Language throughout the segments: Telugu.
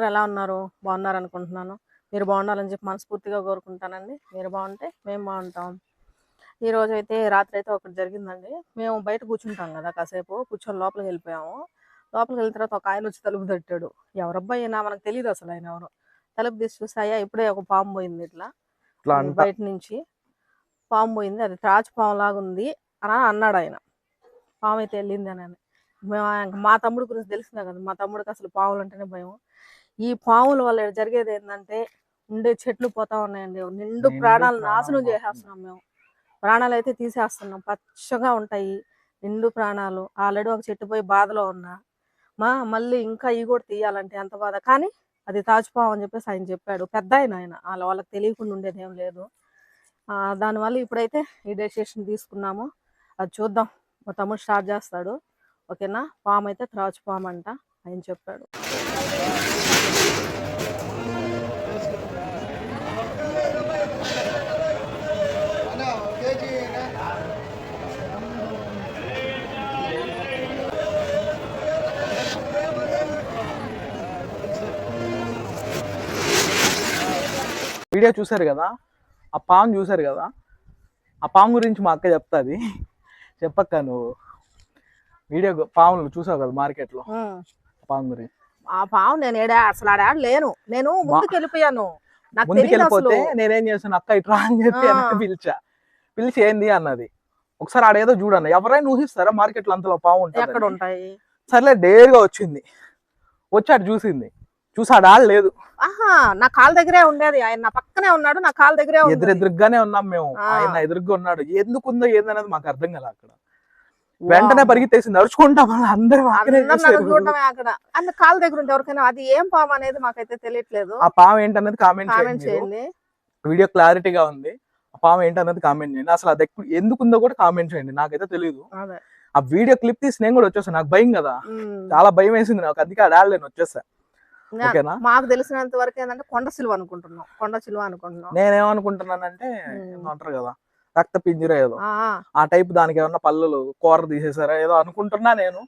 అందరూ ఎలా ఉన్నారు బాగున్నారు అనుకుంటున్నాను. మీరు బాగుండాలని చెప్పి మనస్ఫూర్తిగా కోరుకుంటానండి. మీరు బాగుంటే మేము బాగుంటాం. ఈ రోజు అయితే రాత్రి అయితే ఒకటి జరిగిందండి. మేము బయట కూర్చుంటాం కదా కాసేపు కూర్చొని లోపలికి వెళ్ళిపోయాము. లోపలికి వెళ్ళిన తర్వాత ఒక ఆయన వచ్చి తలుపు తట్టాడు. ఎవరబ్బాయి అయినా మనకు తెలియదు అసలు ఆయన ఎవరు. తలుపు తీసి చూసి అయ్యా ఇప్పుడే ఒక పాము పోయింది ఇట్లా. బయట నుంచి పాము పోయింది. అది త్రాచు పాము లాగా ఉంది అని అన్నాడు ఆయన. పాము అయితే వెళ్ళింది అని మా తమ్ముడు గురించి తెలిసిందే కదా. మా తమ్ముడికి అసలు పాములు అంటేనే భయం. ఈ పాముల వల్ల జరిగేది ఏంటంటే ఉండే చెట్లు పోతా ఉన్నాయండి నిండు ప్రాణాలు నాశనం. చేసేస్తున్నాం మేము. ప్రాణాలు అయితే తీసేస్తున్నాం. పచ్చగా ఉంటాయి నిండు ప్రాణాలు. ఆల్రెడీ ఒక చెట్టు పోయి బాధలో ఉన్నా. మా మళ్ళీ ఇంకా ఇవి కూడా తీయాలంటే ఎంత బాధ. కానీ అది తాచుపాము అని చెప్పేసి ఆయన చెప్పాడు. పెద్ద ఆయన ఆయన. వాళ్ళ వాళ్ళకి తెలియకుండా ఉండేది ఏం లేదు. దానివల్ల ఇప్పుడైతే ఈ డెసిషన్ తీసుకున్నాము. అది చూద్దాం. మా తమ్ముడు స్టార్ట్ చేస్తాడు. ఓకేనా? పాము అయితే త్రాచు పాము అంట ఆయన చెప్పాడు. వీడియో చూసారు కదా? ఆ పాము చూసారు కదా? ఆ పాము గురించి మా అక్క చెప్తాది. చెప్పక్క నువ్వు. వీడియో పాములు చూసావు కదా మార్కెట్లో. పాము గురించి. ఆ పాము నేను ఏడా అసలు ఆడ లేను. నేను ముందుకు వెళ్ళిపోయాను నాకు ముందుకు వెళ్ళిపోతే నేనేం చేశాను అక్క ఇట్లా అని చెప్పి. వెనక్కి పిలిచా. పిలిచి ఏంది అన్నది. ఒకసారి ఆడేదో చూడన్న ఎవరైనా ఊహిస్తారా మార్కెట్లో అంతలో పాము ఎక్కడ ఉంటుంది ఉంటాయి? సర్లే డేర్గా వచ్చింది. వచ్చి అటు చూసింది. చూసి ఆడ ఆడ లేదు. ఆహా నా కాల్ దగ్గరే ఉండేది. ఆయన నా పక్కనే ఉన్నాడు నా కాల్ దగ్గరే ఎదురెదురుగానే ఉన్నాం మేము. ఆయన ఎదురుగా ఉన్నాడు. ఎందుకుందో ఏందనేది మాకు అర్థం కదా అక్కడ. వెంటనే పరిగెత్తేసింది. అరుచుకుంటా అందరం అందరు. చూడడమే అక్కడ. దగ్గర ఉంటే ఎవరికైనా అది ఏం పాము అనేది మాకైతే తెలియట్లేదు. ఆ పాము ఏంటనేది కామెంట్ చేయండి వీడియో క్లారిటీగా ఉంది. ఆ పాము ఏంటన్నది కామెంట్ చేయండి. అసలు అది ఎక్కు- ఎందుకుందో కూడా కామెంట్ చేయండి. నాకైతే తెలియదు ఆ వీడియో క్లిప్ తీసి నేను కూడా వచ్చేసాను నాకు భయం కదా. చాలా భయం వేసింది నాకు. అందుకే ఆడాలేను వచ్చేసా నా- ఓకేనా? మాకు తెలిసినంత వరకు ఏంటంటే కొండ సిలువ అనుకుంటున్నాం. కొండ సిలువ అనుకుంటున్నాం. నేనేమనుకుంటున్నానంటే అంటారు కదా. రక్త పింజర ఏదో ఆ, టైప్ దానికి ఏమన్నా పళ్ళులు కూర తీసేసారా ఏదో అనుకుంటున్నా నేను.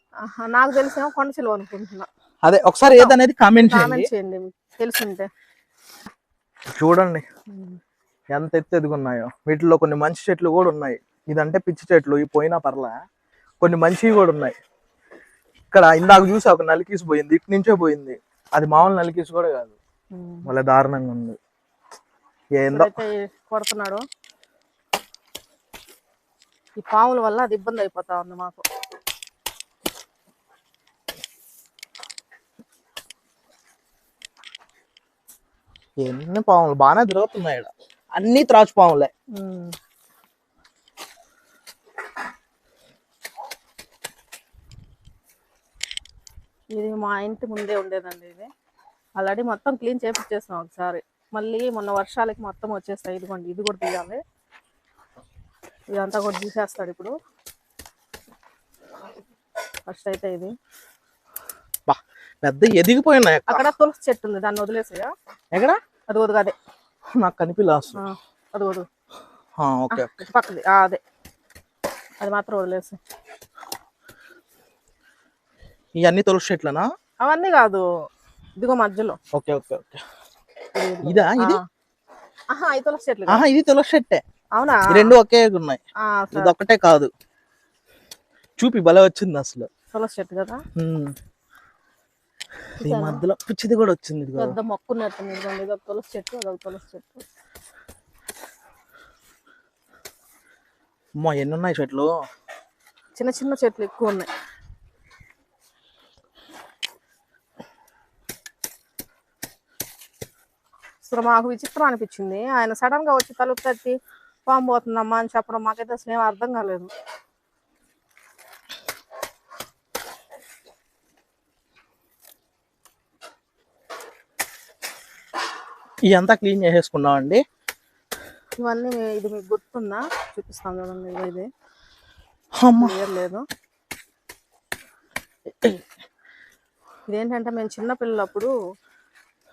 నాకు తెలిసేమో కొండ అనుకుంటున్నా. అదే ఒకసారి ఏదనేది కామెంట్ చేయండి తెలిసింటే. చూడండి. ఎంత ఎత్తు ఎదుగున్నాయో. వీటిలో కొన్ని మంచి చెట్లు కూడా ఉన్నాయి. ఇదంటే పిచ్చి చెట్లు ఈ పోయినా పర్లే. కొన్ని మంచివి కూడా ఉన్నాయి. ఇక్కడ ఇందాక చూసి ఒక నలికీసి పోయింది ఇటు నుంచే పోయింది. అది మామూలు నలికీసి కూడా కాదు. మళ్ళీ దారుణంగా ఉంది. ఏందో. కొడుతున్నాడు. ఈ పాముల వల్ల అది ఇబ్బంది అయిపోతా ఉంది మాకు. ఎన్ని పాములు? బాగానే తిరుగుతున్నాయి ఈడ. అన్ని త్రాచు పాములే. ఇది మా ఇంటి ముందే ఉండేదండి ఇది. ఆల్రెడీ మొత్తం క్లీన్ చేపించేసాం ఒకసారి. మళ్ళీ మొన్న వర్షాలకి మొత్తం వచ్చేస్తాయి ఇదిగోండి ఇది కూడా తీయాలి. ఇదంతా కూడా తీసేస్తాడు ఇప్పుడు. ఫస్ట్ అయితే ఇది. బా పెద్ద ఎదిగిపోయినాయి అక్క. అక్కడ తులసి చెట్టు ఉంది దాన్ని వదిలేసా ఎక్కడ? అది వదుగు అదే. నాకు కనిపిలాసు అది వదుగు ఓకే ఇటు పక్కది అదే. అది మాత్రం వదిలేసి ఇవన్నీ తులసి చెట్లనా? అవన్నీ కాదు ఇదిగో మధ్యలో. Okay okay okay. ఇది. ఇదా. ఆహా తులసి చెట్లు ఆహా ఇది తులసి చెట్టే. అవునా? రెండు ఒకే ఉన్నాయి. ఇది ఒక్కటే కాదు. చూపి భలే వచ్చింది అసలు. తులసి చెట్టు కదా. ఈ మధ్యలో పిచ్చిది కూడా వచ్చింది పెద్ద మొక్కు ఉన్నట్టు ఇదిగోండి ఇదొక తులసి చెట్టు అదొక తులసి చెట్టు అమ్మో ఎన్ని ఉన్నాయి చెట్లు చిన్న చిన్న చెట్లు ఎక్కువ ఉన్నాయి. మాకు విచిత్రం అనిపించింది. ఆయన సడన్గా వచ్చి తలుపు తట్టి పాము పోతుందమ్మా అని చెప్పడం మాకైతే అసలు ఏం అర్థం కాలేదు. ఇదంతా క్లీన్ చేసేసుకున్నాం అండి? ఇవన్నీ ఇది మీకు గుర్తుందా? చూపిస్తాను చూడండి ఇది. లేదు. ఇదేంటంటే మేము చిన్న పిల్లలప్పుడు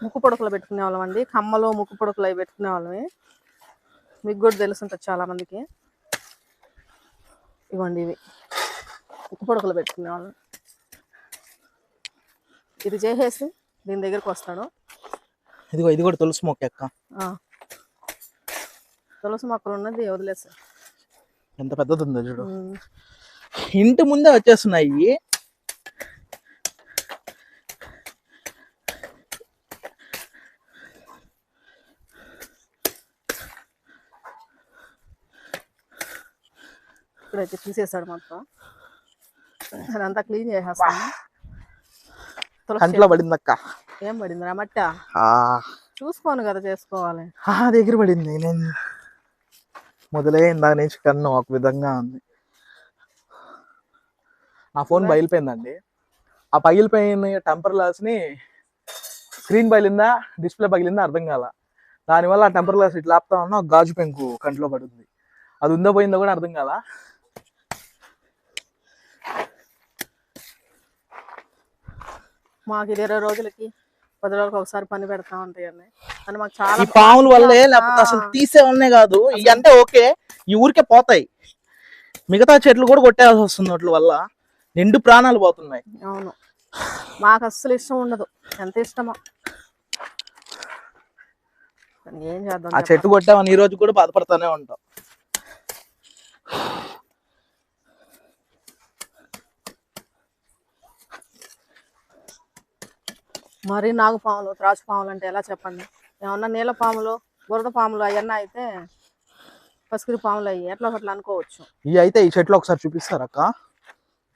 ముక్కు పొడకలు పెట్టుకునే వాళ్ళం అండి. కమ్మలు ముక్కు పొడకలు అవి పెట్టుకునే వాళ్ళమే మీకు కూడా తెలుసుంటుంది చాలా మందికి. ఇవ్వండి ఇవి. పొడకలు పెట్టుకునే వాళ్ళం. ఇది చేసేసి దీని దగ్గరికి వస్తాడు. ఇదిగో ఇది కూడా తులసి మొక్క అక్క. ఆ. తులసి మొక్కలు ఉన్నది వదిలేసా. ఎంత పెద్దది ఉందో చూడు. ఇంటి ముందే వచ్చేస్తున్నాయి. ఇప్పుడైతే తీసేసాడు మొత్తం. అదంతా క్లీన్ చేసేస్తాను తులసి కంట్లో పడింది అక్క. చెట్టు ఏం పడింది రా మట్ట? చూసుకోను కదా చేసుకోవాలి. ఆ, దగ్గర పడింది. నేను మొదలే ఇందాక నుంచి కన్ను ఒక విధంగా ఉంది. నా ఫోన్ బయలిపోయిందండి ఆ పగిలిపోయిన టెంపర్ గ్లాస్ని స్క్రీన్ పగిలిందా డిస్ప్లే పగిలిందా అర్థం కాల. దానివల్ల ఆ టెంపర్ గ్లాస్ ఇట్లా ఆపుతా ఉన్నా గాజు పెంకు కంట్లో పడుతుంది అది ఉందో పోయిందో కూడా అర్థం కాల. మాకు ఇది ఇరవై రోజులకి పది రోజులకి ఒకసారి పని పెడతా ఉంటాయండి. అని మాకు చాలా ఈ పాముల వల్లే లేకపోతే అసలు తీసే వల్లనే కాదు. ఇవి అంటే ఓకే ఈ ఊరికే పోతాయి. మిగతా చెట్లు కూడా కొట్టేయాల్సి వస్తుంది వాటి వల్ల. నిండు ప్రాణాలు పోతున్నాయి. అవును. మాకు అస్సలు ఇష్టం ఉండదు. ఎంత ఇష్టమో. ఏం చేద్దాం ఆ చెట్టు కొట్టామని ఈ రోజు కూడా బాధపడతానే ఉంటాం. మరి నాగుపాములు త్రాచు పాములు అంటే ఎలా చెప్పండి? ఏమన్నా నీళ్ళ పాములు బురద పాములు అవన్నీ అయితే పసిగిరి పాములు అయ్యి ఎట్లా ఒకట్లా అనుకోవచ్చు. ఇవి అయితే ఈ చెట్లు ఒకసారి చూపిస్తారు అక్క?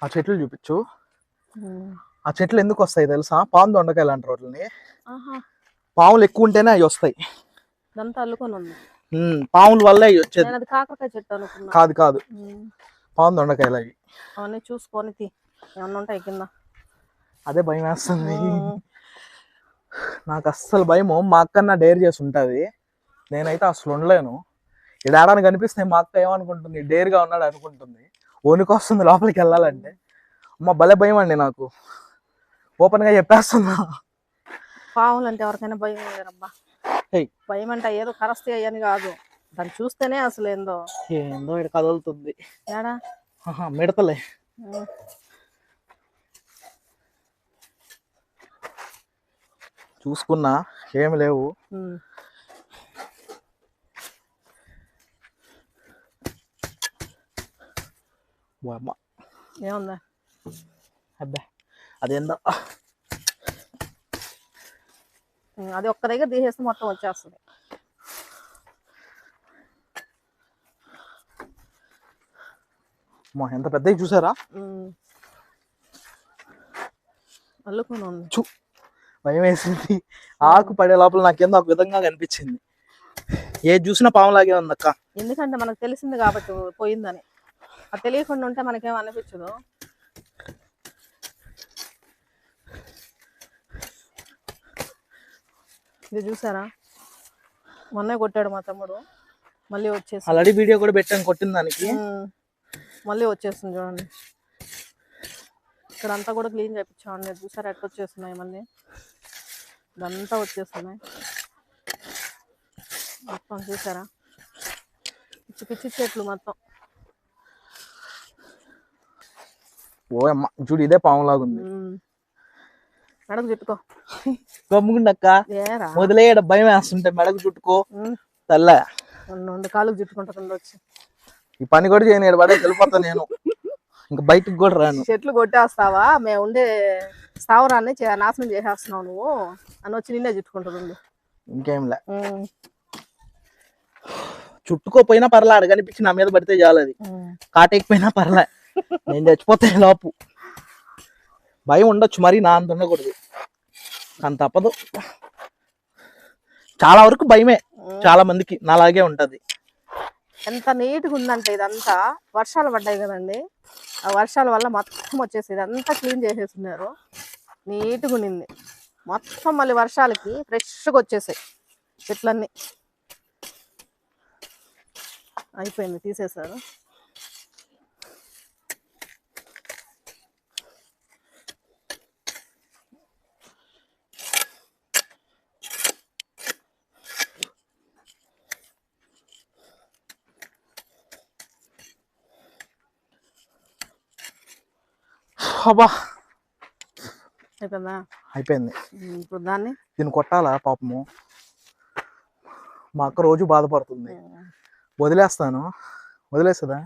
ఆ చెట్లు చూపించు. ఆ చెట్లు ఎందుకు వస్తాయి తెలుసా? పాము దొండకాయలు అంటారు వాటిని ఆహా. పాములు ఎక్కువ ఉంటేనే అవి వస్తాయి. ఇదంతా అల్లుకొని ఉంది. పాముల వల్లే అవి వచ్చేది. కాకరకాయ చెట్టు అనుకున్నా. కాదు కాదు. పాము దొండకాయలు అవి. అవన్నీ చూసుకొని తీ. ఏమన్నా ఉంటాయి కింద. అదే భయం వేస్తుంది. నాకు అస్సలు భయము. మా అక్క నా డేర్ చేసి ఉంటుంది. నేనైతే అసలు ఉండలేను. ఇడాడని కనిపిస్తే మా అక్క ఏమనుకుంటుంది? డేర్గా ఉన్నాడు అనుకుంటుంది. వణుకొస్తుంది లోపలికి వెళ్ళాలంటే. అమ్మ భలే భయం అండి నాకు. ఓపెన్గా చెప్పేస్తున్నా. పాములు అంటే ఎవరికైనా భయం లేదబ్బా. భయం అంటే ఏదో కరస్తాయి అయ్యని కాదు. దాన్ని చూస్తేనే అసలు ఏందో ఏందో ఇక్కడ కదులుతుంది. ఏడా? మిడతలే. చూసుకున్నా ఏమి లేవు. ఏముందా? అబ్బా అదేందో. అది ఒక్క దగ్గర తీసేస్తే మొత్తం వచ్చేస్తుంది. ఎంత పెద్దవి చూసారా. అల్లుకొని ఉంది. చూ భయం వేసింది ఆకు పడే లోపల నాకేందో ఒక విధంగా కనిపించింది. ఏది చూసినా పాములాగే ఉంది అక్క. ఎందుకంటే మనకు తెలిసింది కాబట్టి పోయిందని. అది తెలియకుండా ఉంటే మనకేం అనిపించదు. ఇది చూసారా? మొన్నే కొట్టాడు మా తమ్ముడు. మళ్ళీ వచ్చేసి ఆల్రెడీ వీడియో కూడా పెట్టాను కొట్టిన దానికి. మళ్ళీ వచ్చేస్తుంది చూడండి. ఇక్కడ అంతా కూడా క్లీన్ చేయించామండి చూసారా ఎట్లా వచ్చేస్తున్నాయి మళ్ళీ? ఇదంతా వచ్చేస్తున్నాయి. మొత్తం చూసారా? పిచ్చి పిచ్చి చెట్లు మొత్తం. ఓ అమ్మ చూడు ఇదే పాములాగా ఉంది. మెడకు చుట్టుకో. గమ్ముకుండక్క ఏరా? మొదలయ్యాడ భయం వేస్తుంటే మెడకు చుట్టుకో. తల్ల. రెండు కాళ్ళకు చుట్టుకుంటుంది వచ్చి. ఈ పని కూడా చేయను ఈడ పడే వెళ్ళిపోతా నేను. ఇంకా బయటికి కూడా రాను. చెట్లు కొట్టేస్తావా? మేము ఉండే స్థావరాన్ని నాశనం చేసేస్తున్నావు నువ్వు అని వచ్చి నిన్నే చుట్టుకుంటుంది ఇంకేంలే. చుట్టుకోపోయినా పర్లే ఆడ కనిపించి నా మీద పడితే చాలు అది. ఉమ్. కాటేకపోయినా పర్లే నేను చచ్చిపోతే లోపు. భయం ఉండొచ్చు మరి నా అంత ఉండకూడదు. అంత తప్పదు. చాలా వరకు భయమే చాలా మందికి నాలాగే ఉంటది. ఎంత నీట్గా ఉందంటే ఇదంతా. వర్షాలు పడ్డాయి కదండి. వర్షాల వల్ల మొత్తం వచ్చేసి ఇదంతా క్లీన్ చేసేస్తున్నారు నీట్గా ఉండింది. మొత్తం మళ్ళీ వర్షాలకి ఫ్రెష్గా వచ్చేసాయి చెట్లన్నీ. అయిపోయింది తీసేశారు. అబ్బా అయిపోయిందా? అయిపోయింది. ఇప్పుడు దాన్ని? దీన్ని కొట్టాలా పాపము? మా అక్క రోజు బాధపడుతుంది. వదిలేస్తాను. వదిలేస్తుందా?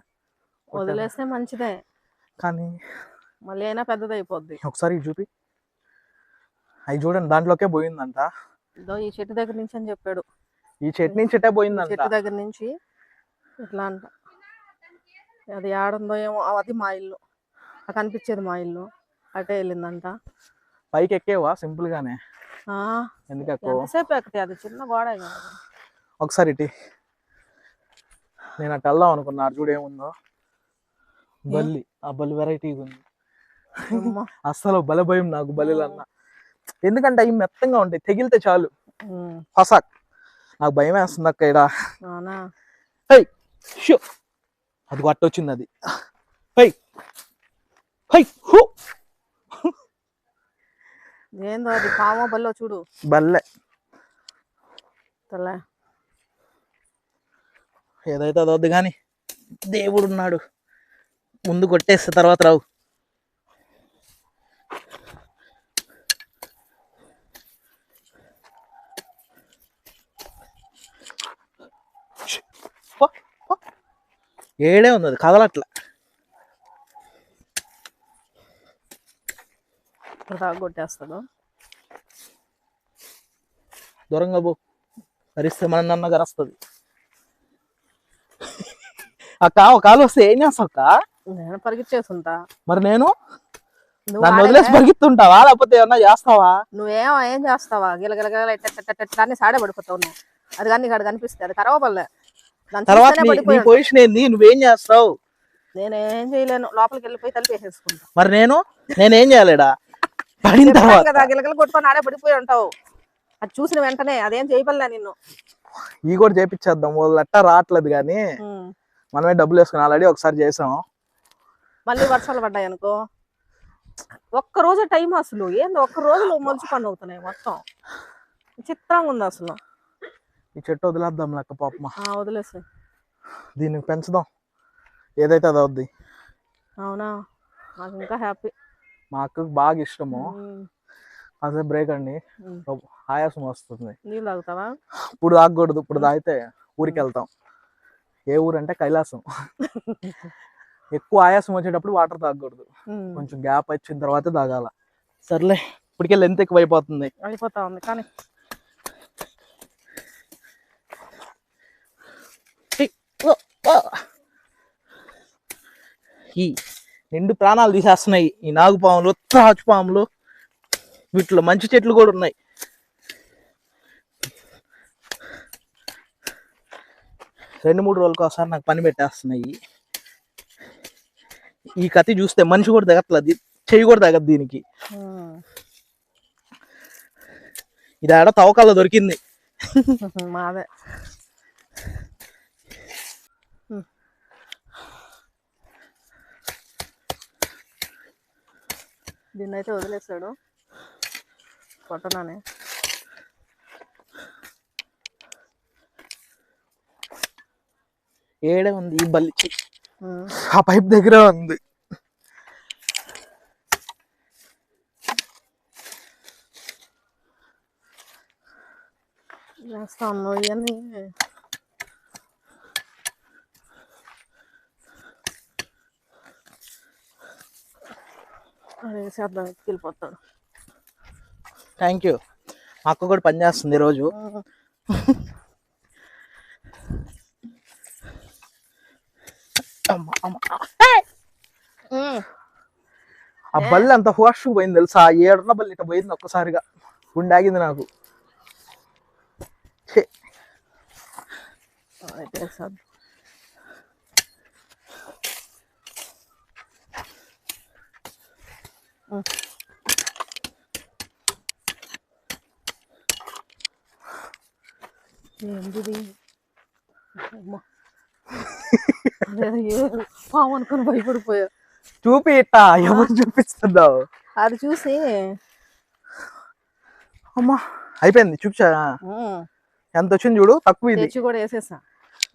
వదిలేస్తే మంచిదే. కానీ మళ్ళీ అయినా పెద్దది అయిపోద్ది ఒకసారి చూపి. అవి చూడండి దాంట్లోకే పోయిందంట. ఇదో ఈ చెట్టు దగ్గర నుంచి అని చెప్పాడు. ఈ చెట్టు నుంచి చెట్టే పోయిందంట. చెట్టు దగ్గర నుంచి ఇట్లా అంట. అది ఆడుందో ఏమో అది మా ఇల్లు. కనిపించేది మా ఇల్లు. అటే వెళ్ళిందంట. పైకి ఎక్కేవా? సింపుల్ గానే. ఎందుకు ఎంతసేపు అది చిన్న గోడ ఒకసారి ఇటీ. నేను అటు వెళ్దాం అనుకున్నా. అటు చూడు ఏముందో. బల్లి. ఆ బల్లి వెరైటీగా ఉంది. అస్సలు బల భయం నాకు బలిలన్నా ఎందుకంటే అవి మెత్తంగా ఉంటాయి. తెగిలితే చాలు. ఫసాక్ నాకు భయం వేస్తుంది అక్క ఇక్కడ షో. అది వచ్చింది అది. హూ ఏందో అది పామో బల్లో చూడు. బల్లె. తల్లే ఏదైతే అదొద్దు కానీ దేవుడు ఉన్నాడు ముందు కొట్టేస్తే తర్వాత రావు. ఏడే ఉంది అది కదలట్ల. కొట్టేస్తాడు దూరంగా పో. కరిస్తే మన నన్న గరస్తుంది అక్క కాలు వస్తే ఏం చేస్తావు అక్క? నేను పరిగెత్తేసుంటా మరి నేను? నువ్వు నన్ను వదిలేసి పరిగెత్తుంటావా? లేకపోతే ఏమన్నా చేస్తావా? నువ్వేం ఏం చేస్తావా? గిలగిలగిల సాడే పడిపోతావు నువ్వు. అది కానీ ఇక్కడ కనిపిస్తుంది అది కరవబల్లే దాని తర్వాత నీ-. పొజిషన్ ఏంది? నువ్వేం చేస్తావు? నేనేం చేయలేను. లోపలికి వెళ్ళిపోయి తలిపేసేసుకుంటా మరి నేను? నేనేం చేయలేడా? పడిన తర్వాత. కదా గిలగిల కొట్టుకొని ఆడే పడిపోయి ఉంటావు. అది చూసిన వెంటనే అదేం చేయబల్లే నిన్ను? ఈ కూడా చేపించేద్దాం వాళ్ళు ఎట్టా రావట్లేదు కానీ. మనమే డబ్బులు వేసుకుని ఆల్రెడీ ఒకసారి చేసాం. మళ్ళీ వర్షాలు పడ్డాయి అనుకో. ఒక్క రోజు టైం అసలు ఏంది ఒక్క రోజులో మొలిచి పని అవుతున్నాయి మొత్తం. చిత్రంగా ఉంది అసలు. ఈ చెట్టు వదిలేద్దాం లెక్క పాపమా ఆ, వదిలేసి దీన్ని పెంచుదాం. ఏదైతే అది అవుద్ది. అవునా? నాకు ఇంకా హ్యాపీ. మా అక్కకు బాగా ఇష్టము. అదే బ్రేక్ అండి. ఆయాసం వస్తుంది. నీళ్ళు తాగుతావా? ఇప్పుడు తాగకూడదు. ఇప్పుడు తాగితే ఊరికి వెళ్తాం. ఏ ఊరు అంటే కైలాసం. ఎక్కువ ఆయాసం వచ్చేటప్పుడు వాటర్ తాగకూడదు. కొంచెం గ్యాప్ వచ్చిన తర్వాత తాగాల. సర్లే ఇప్పటికే లెంత్ ఎక్కువ అయిపోతుంది అయిపోతా ఉంది. కానీ ఈ నిండు ప్రాణాలు తీసేస్తున్నాయి. ఈ నాగుపాములు త్రాచుపాములు వీటిలో మంచి చెట్లు కూడా ఉన్నాయి. రెండు మూడు రోజులకు ఒకసారి నాకు పని పెట్టేస్తున్నాయి. ఈ కత్తి చూస్తే మనిషి కూడా తగ్గట్లేదు చెయ్యి కూడా తగ్గదు దీనికి. ఇది ఆడ తవ్వకాల్లో దొరికింది. మాదే. దీన్ని అయితే వదిలేసాడు. కొట్టనానే ఏడే ఉంది ఈ బల్లి. ఆ పైప్ దగ్గర ఉంది. చేస్తా ఉన్నావు ఇవన్నీ అదే చేద్దాం వెళ్ళిపోతాడు థ్యాంక్ యూ మా అక్క కూడా పని చేస్తుంది ఈరోజు. అమ్మ, అమ్మ. ఆ. బల్లి అంత ఫాస్ట్ పోయింది తెలుసా? ఏడున్న బల్లి ఇట్లా పోయింది ఒక్కసారిగా. గుండె ఆగింది నాకు. ఛే, అయితే చేద్దాం ఏంటిది? పాము అనుకుని భయపడిపోయా. చూపి ఇట్టా ఎవరు చూపిస్తున్నావు? అది చూసి. అమ్మా. అయిపోయింది చూపించా. ఎంత వచ్చింది చూడు తక్కువ ఇది. తెచ్చి కూడా వేసేసా.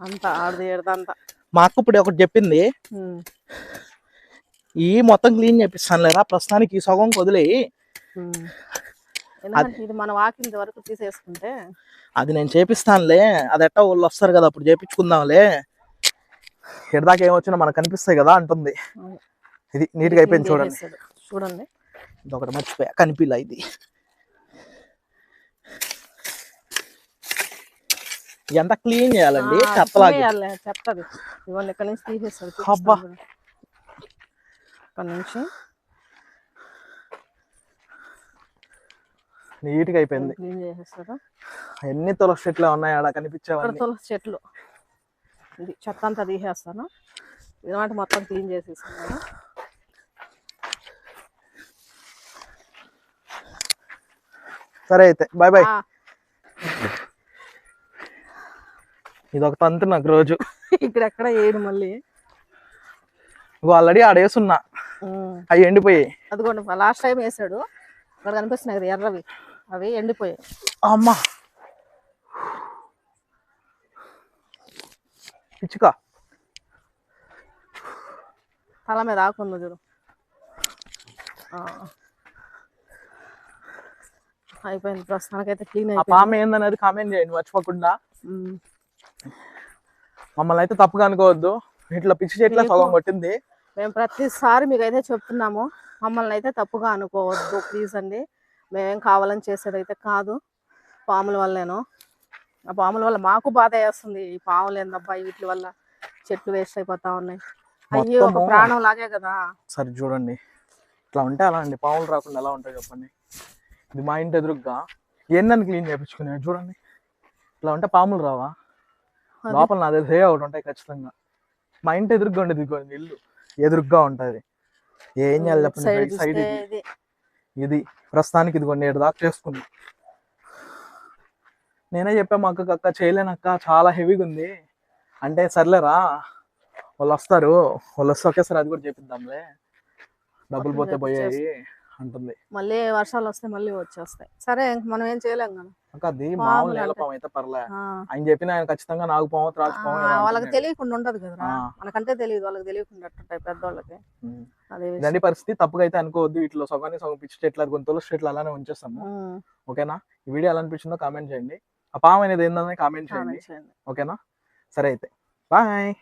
అంత ఆడది ఏడదంతా మా అక్క ఇప్పుడు ఒకటి చెప్పింది. ఈ మొత్తం క్లీన్ చేపిస్తాను లేరా? ప్రస్తుతానికి ఈ సగం వదిలేయి ఇది మన వరకు తీసేసుకుంటే. అది నేను చేపిస్తానులే. అది ఎట్టా వాళ్ళు వస్తారు కదా అప్పుడు చేపించుకుందాంలే. ఎడదాకా ఏమొచ్చినా మనకు కనిపిస్తాయి కదా అంటుంది. ఇది నీట్గా అయిపోయింది క్లీన్ చూడండి. చూడండి. ఇది ఒకటి మర్చిపోయా కనిపిలా ఇది. ఎంత క్లీన్ చేయాలండి చెత్తలాగా చెత్తది. ఇవన్నీ ఇక్కడ నుంచి తీసేస్తాడు అబ్బా. ఇక్కడ నుంచి. నీట్గా అయిపోయింది. క్లీన్ చేసేస్తాడు ఎన్ని తులసి చెట్లు ఉన్నాయి ఆడ కనిపించేవన్నీ. తులసి చెట్లు. ఇది చెత్త అంతా తీసేస్తాను. ఇలాంటి మొత్తం క్లీన్ చేసేసాను సరే అయితే బాయ్ బాయ్ ఇది ఒక తంతు నాకు రోజు. ఇక్కడ ఎక్కడ వేయడు మళ్ళీ? ఆల్రెడీ ఆడ వేసున్నా ఉమ్, అవి ఎండిపోయాయి. అదిగోండి లాస్ట్ టైం వేసాడు. అక్కడ కనిపిస్తున్నాయి కదా ఎర్రవి. అవి ఎండిపోయాయి. అమ్మా. పిచ్చుక. తల మీద ఆకుంది చూడు. అయిపోయింది ప్రస్తుతానికైతే క్లీన్ అయిపోయింది. పాము ఏందనేది కామెంట్ చేయండి మర్చిపోకుండా. మమ్మల్ని అయితే తప్పుగా అనుకోవద్దు. ఇట్లా పిచ్చి చెట్ల సగం కొట్టింది. మేము ప్రతిసారి మీకు అయితే చెప్తున్నాము మమ్మల్ని అయితే తప్పుగా అనుకోవద్దు ప్లీజ్ అండి. మేమేం కావాలని చేసేది అయితే కాదు. పాముల వల్లేనో. ఆ పాముల వల్ల మాకు బాధ వేస్తుంది. ఈ పాములు ఏందబ్బా వీటి వల్ల చెట్లు వేస్ట్ అయిపోతా ఉన్నాయి. అయ్యో ఒక ప్రాణం లాగే కదా. సరే చూడండి. ఇట్లా ఉంటే అలా అండి? పాములు రాకుండా ఎలా ఉంటాయి చెప్పండి? ఇది మా ఇంటి ఎదురుగ్గా ఏందని క్లీన్ చేయించుకునే చూడండి. ఇట్లా ఉంటే పాములు రావా. లోపల నా దగ్గర ఒకటి ఉంటాయి ఖచ్చితంగా. మా ఇంటి ఎదురుగ్గా ఉండేది ఇల్లు. ఎదురుగ్గా ఉంటది. ఏం చేయాలి సైడ్ చెప్పండి సైడ్ ఇది. ఇది. ఇది ప్రస్తుతానికి ఇదిగోండి ఏడు దాకా చేసుకున్నా. నేనే చెప్పా మా అక్కకి అక్క చేయలేనక్క చాలా హెవీగా ఉంది. అంటే సర్లేరా వాళ్ళు వస్తారు. వాళ్ళు వస్తే ఒకేసారి అది కూడా చేపిద్దాంలే. డబ్బులు పోతే పోయాయి. అంటుంది. మళ్ళీ వర్షాలు వస్తే మళ్ళీ వచ్చేస్తాయి. సరే మనం ఏం చేయలేం కదా. అది మామూలు నేల అంటే- పాము అయితే పర్లే. ఆయన చెప్పిన ఆయన ఖచ్చితంగా నాగు పాము త్రాచు పాము ఆ, ఏదో వాళ్ళకి. తెలియకుండా ఉండదు కదరా ఆ. మనకంటే తెలియదు వాళ్ళకి తెలియకుండా పెద్దవాళ్ళకి. ఇదండి పరిస్థితి. తప్పుగా అయితే అనుకోవద్దు. వీటిలో సగాన్ని సగం పిచ్చి కొన్ని తులసి చెట్లు అలానే ఉంచేస్తాము. ఓకేనా? ఈ వీడియో ఎలా అనిపించిందో కామెంట్ చేయండి. ఆ పాము అనేది ఏందని కామెంట్ చేయండి. ఓకేనా? సరే అయితే. బాయ్